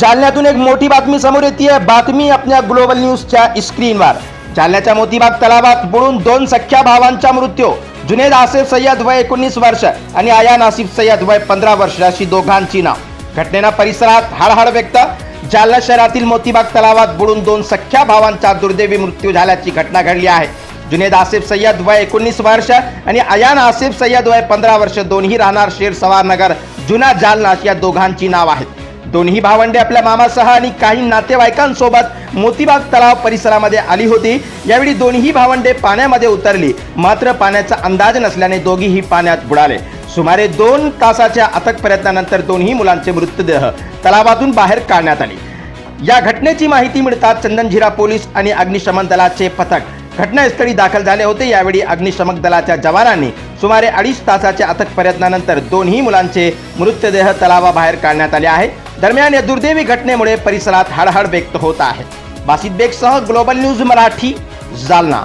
जालन्यातून एक मोठी बातमी समोर येते बातमी आपल्या ग्लोबल न्यूजच्या स्क्रीनवर जालन्याच्या मोतीबाग तलावात बुडून दोन सख्या भावांचा मृत्यू. जुनेद आसिफ सय्यद वय एकोणीस वर्ष आणि आया नासिफ सय्यद वय पंधरा वर्ष अशी दोघांची नाव. घटनेना परिसरात हळहळ व्यक्त. जालना शहरातील मोतीबाग तलावात बुडून दोन सख्या भावांचा दुर्दैवी मृत्यू झाल्याची घटना घडली आहे. जुनेद आसिफ सय्यद वय एकोणीस वर्ष आणि अयान आसिफ सय्यद वय पंधरा वर्ष दोन्ही राहणार शेर सवार नगर जुना जालना या दोघांची नाव आहेत. दोन्ही भावंडे आपल्या मामासह आणि काही नातेवाईकांसोबत मोतीबाग तलाव परिसरामध्ये आली होती. यावेळी दोन्ही भावंडे पाण्यामध्ये उतरली. मात्र पाण्याचा अंदाज नसल्याने दोघीही पाण्यात बुडाले. सुमारे दोन तासाच्या अथक प्रयत्नानंतर दोन्ही मुलांचे मृतदेह तलावातून बाहेर काढण्यात आले. या घटनेची माहिती मिळताच चंदनझिरा पोलीस आणि अग्निशमन दलाचे पथक घटनास्थळी दाखल झाले होते. यावेळी अग्निशमक दलाच्या जवानांनी सुमारे अडीच तासाच्या अथक प्रयत्नानंतर दोन्ही मुलांचे मृतदेह तलावाबाहेर काढण्यात आले आहे. दरम्यान या दुर्दैवी घटनेमुळे परिसरात हळहळ व्यक्त होत आहे. बासित बेगसह ग्लोबल न्यूज मराठी जालना.